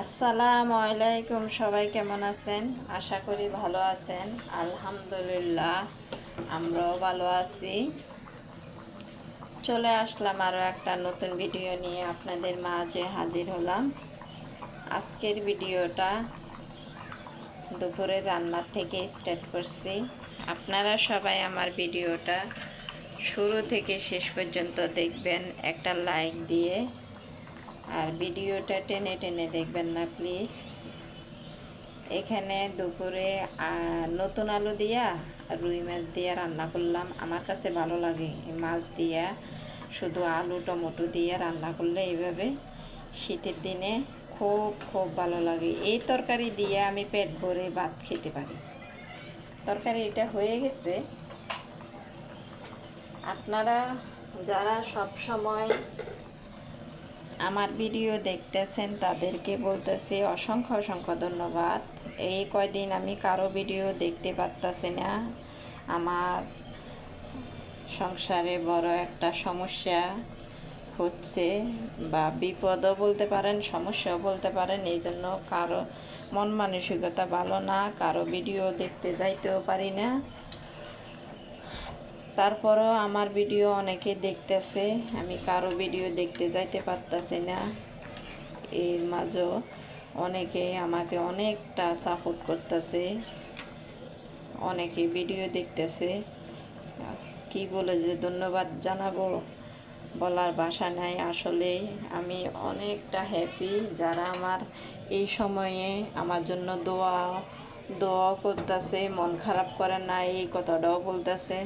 আসসালামু আলাইকুম, সবাই কেমন আছেন? আশা করি ভালো আছেন। আলহামদুলিল্লাহ, আমরাও ভালো আছি। চলে আসলাম আরও একটা নতুন ভিডিও নিয়ে আপনাদের মাঝে হাজির হলাম। আজকের ভিডিওটা দুপুরের রান্নার থেকে স্টার্ট করছি। আপনারা সবাই আমার ভিডিওটা শুরু থেকে শেষ পর্যন্ত দেখবেন, একটা লাইক দিয়ে। আর ভিডিওটা টেনে টেনে দেখবেন না, প্লিজ। এখানে দুপুরে নতুন আলু দিয়া রুই মাছ দিয়ে রান্না করলাম। আমার কাছে ভালো লাগে মাছ দিয়া, শুধু আলু, টমেটো দিয়ে রান্না করলে এইভাবে শীতের দিনে খুব খুব ভালো লাগে। এই তরকারি দিয়ে আমি পেট ভরে ভাত খেতে পারি। তরকারি এটা হয়ে গেছে। আপনারা যারা সব সময় আমার ভিডিও দেখতেছেন তাদেরকে বলতেছি অসংখ্য অসংখ্য ধন্যবাদ। এই কয়দিন আমি কারও ভিডিও দেখতে পারতাছি না। আমার সংসারে বড় একটা সমস্যা হচ্ছে বা বিপদও বলতে পারেন, সমস্যাও বলতে পারেন এই জন্য কারও মন মানসিকতা ভালো না, কারও ভিডিও দেখতে যাইতেও পারি না। তারপরও আমার ভিডিও অনেকে দেখতেছে, আমি কারও ভিডিও দেখতে যাইতে পারতাছি না। এর মাঝেও অনেকে আমাকে অনেকটা সাপোর্ট করতেছে, অনেকে ভিডিও দেখতেছে। কি বলে যে ধন্যবাদ জানাব বলার ভাষা নাই। আসলে আমি অনেকটা হ্যাপি যারা আমার এই সময়ে আমার জন্য দোয়া দোয়া করতেছে, মন খারাপ করে না এই কথাটাও বলতেছে।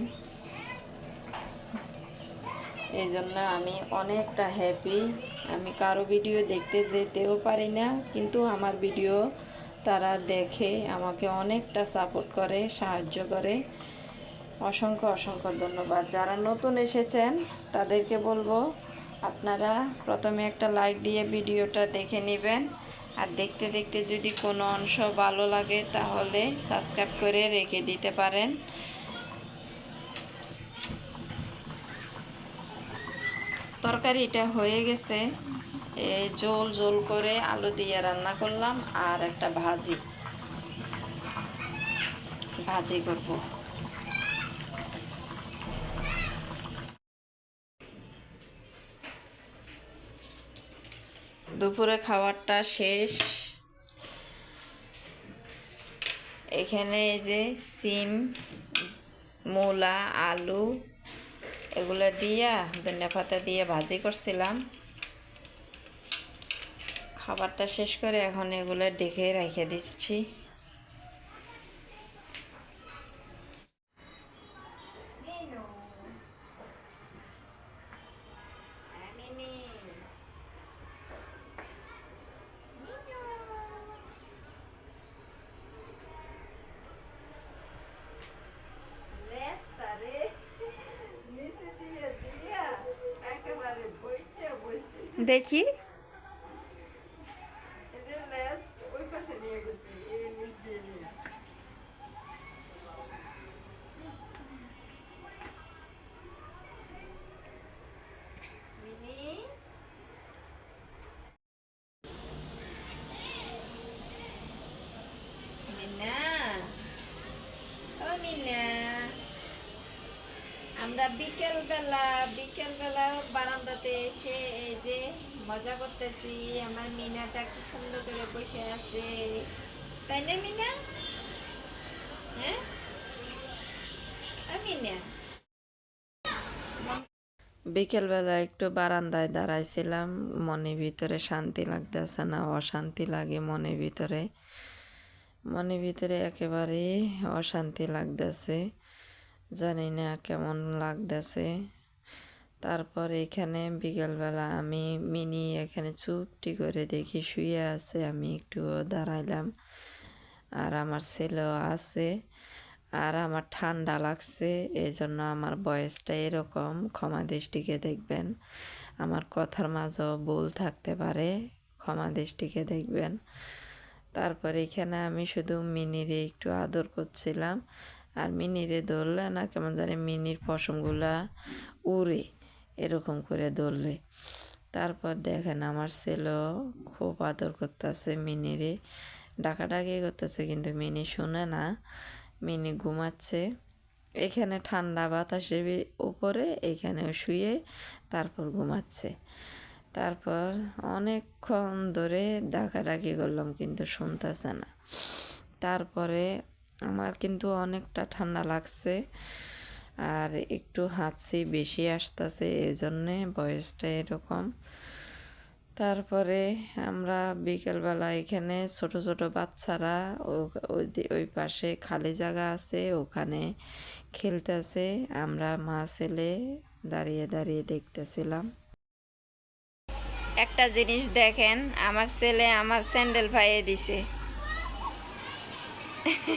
এই জন্য আমি অনেকটা হ্যাপি আমি কারও ভিডিও দেখতে যেতেও পারি না, কিন্তু আমার ভিডিও তারা দেখে, আমাকে অনেকটা সাপোর্ট করে, সাহায্য করে। অসংখ্য অসংখ্য ধন্যবাদ। যারা নতুন এসেছেন, তাদেরকে বলব, আপনারা প্রথমে একটা লাইক দিয়ে ভিডিওটা দেখে নেবেন। আর দেখতে দেখতে যদি কোনো অংশ ভালো লাগে, তাহলে সাবস্ক্রাইব করে রেখে দিতে পারেন। তরকারিটা হয়ে গেছে। এই জোল জোল করে আলু দিয়ে রান্না করলাম আর একটা ভাজি। ভাজি করব। দুপুরে খাবারটা শেষ। এখানে এই যে সিম, মূলা, আলু এগুলো দিয়া, ধনিয়া পাতা দিয়ে ভাজি করছিলাম। খাবারটা শেষ করে এখন এগুলো ডেকে রেখে দিচ্ছি। মিনা বিকেল বেলা বিকেল বেলা বারান্দাতে এসে এই যে মজা করতেছি। আমার মিনাটা কি সুন্দর করে বসে আছে। তাই না, মিনা? হ্যাঁ? মিনা? বিকেলবেলা একটু বারান্দায় দাঁড়াইছিলাম। মনের ভিতরে শান্তি লাগতেছে না, অশান্তি লাগে মনের ভিতরে। মনের ভিতরে একেবারে অশান্তি লাগতেছে। জানি না কেমন লাগতেছে। তারপর এখানে বিকেলবেলা আমি মিনি এখানে চুপটি করে দেখি শুয়ে আছে, আমি একটু দাঁড়াইলাম। আর আমার ছেলেও আছে। আর আমার ঠান্ডা লাগছে এই জন্য আমার বয়সটা এরকম, ক্ষমা দৃষ্টিকে দেখবেন। আমার কথার মাঝেও ভুল থাকতে পারে, ক্ষমা দৃষ্টিকে দেখবেন। তারপর এখানে আমি শুধু মিনিরে একটু আদর করছিলাম। আর মিনিরে ধরলে না, কেমন জানি মিনির পশমগুলা উড়ে এরকম করে ধরলে। তারপর দেখেন আমার ছেলেও খুব আদর করতেছে মিনিরে। ডাকাডাকি করতেছে কিন্তু মিনি শুনে না, মিনি ঘুমাচ্ছে। এখানে ঠান্ডা বাতাসের উপরে এখানে শুয়ে তারপর ঘুমাচ্ছে। তারপর অনেকক্ষণ ধরে ডাকাডাকি করলাম কিন্তু শুনতেছে না। তারপরে আমার কিন্তু অনেকটা ঠান্ডা লাগছে আর একটু হাঁচি বেশি আসতেছে এই জন্যে বয়সটা এরকম। তারপরে আমরা বিকেলবেলা এখানে ছোট ছোট বাচ্চারা ওই পাশে খালি জায়গা আছে, ওখানে খেলতেছে। আমরা মা, ছেলে দাঁড়িয়ে দাঁড়িয়ে দেখতেছিলাম। একটা জিনিস দেখেন, আমার ছেলে আমার স্যান্ডেল ভাইয়ে দিছে।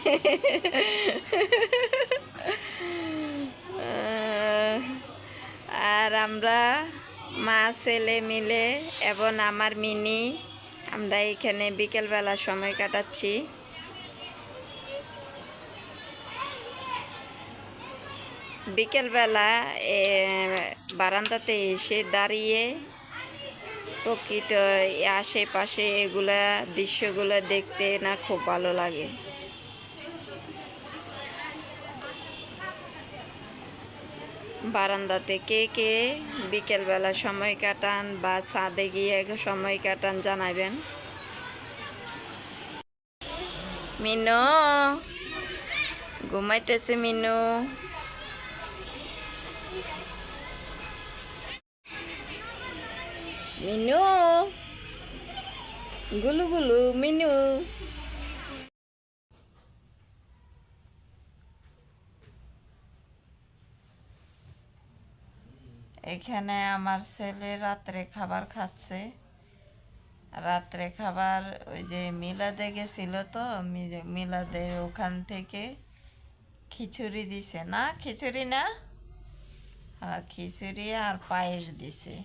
আর আমরা মা, ছেলে মিলে এবং আমার মিনি, আমরা এখানে বিকেলবেলা সময় কাটাচ্ছি। বিকেলবেলা বারান্দাতে এসে দাঁড়িয়ে প্রকৃত আশেপাশে এগুলা দৃশ্যগুলো দেখতে না খুব ভালো লাগে। বারান্দাতে কে কে বিকেলবেলা সময় কাটান বা ছাদে গিয়ে সময় কাটান জানাবেন। মিনু, ঘুমাইতেছে মিনু। মিনু, গুলু গুলু, মিনু। এখানে আমার ছেলে রাত্রে খাবার খাচ্ছে। রাত্রে খাবার ওই যে মিলাদে গেছিল তো, মি- মিলাদের ওখান থেকে খিচুড়ি দিছে। না, খিচুড়ি না? হ্যাঁ খিচুড়ি আর পায়েস দিছে।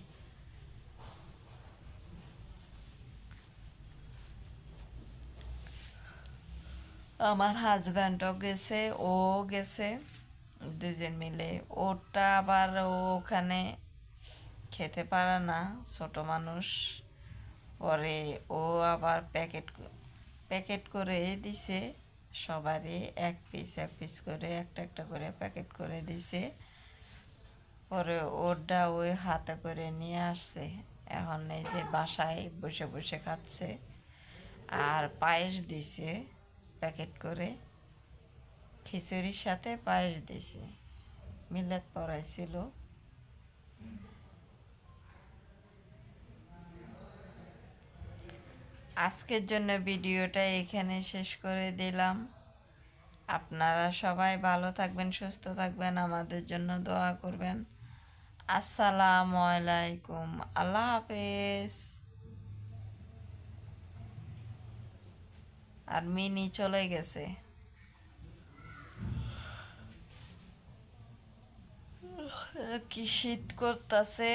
আমার হাজব্যান্ডও গেছে, ও গেছে। দুজন মিলে। ওটা আবার ওখানে খেতে পারে না, ছোট মানুষ। পরে ও আবার প্যাকেট প্যাকেট করে দিছে। সবারই এক পিস এক পিস করে, একটা একটা করে প্যাকেট করে দিছে। পরে ওটা ওই হাতে করে নিয়ে আসছে। এখন এই যে বাসায় বসে বসে খাচ্ছে। আর পায়েস দিছে প্যাকেট করে। খিচুড়ির সাথে পায়েস দিছে মিলাদ পড়াইছিল। আজকের জন্য ভিডিওটা এখানে শেষ করে দিলাম। আপনারা সবাই ভালো থাকবেন, সুস্থ থাকবেন, আমাদের জন্য দোয়া করবেন। আসসালামু আলাইকুম। আল্লাহ হাফেজ। আর মিনি চলে গেছে। কি শীত করতেছে?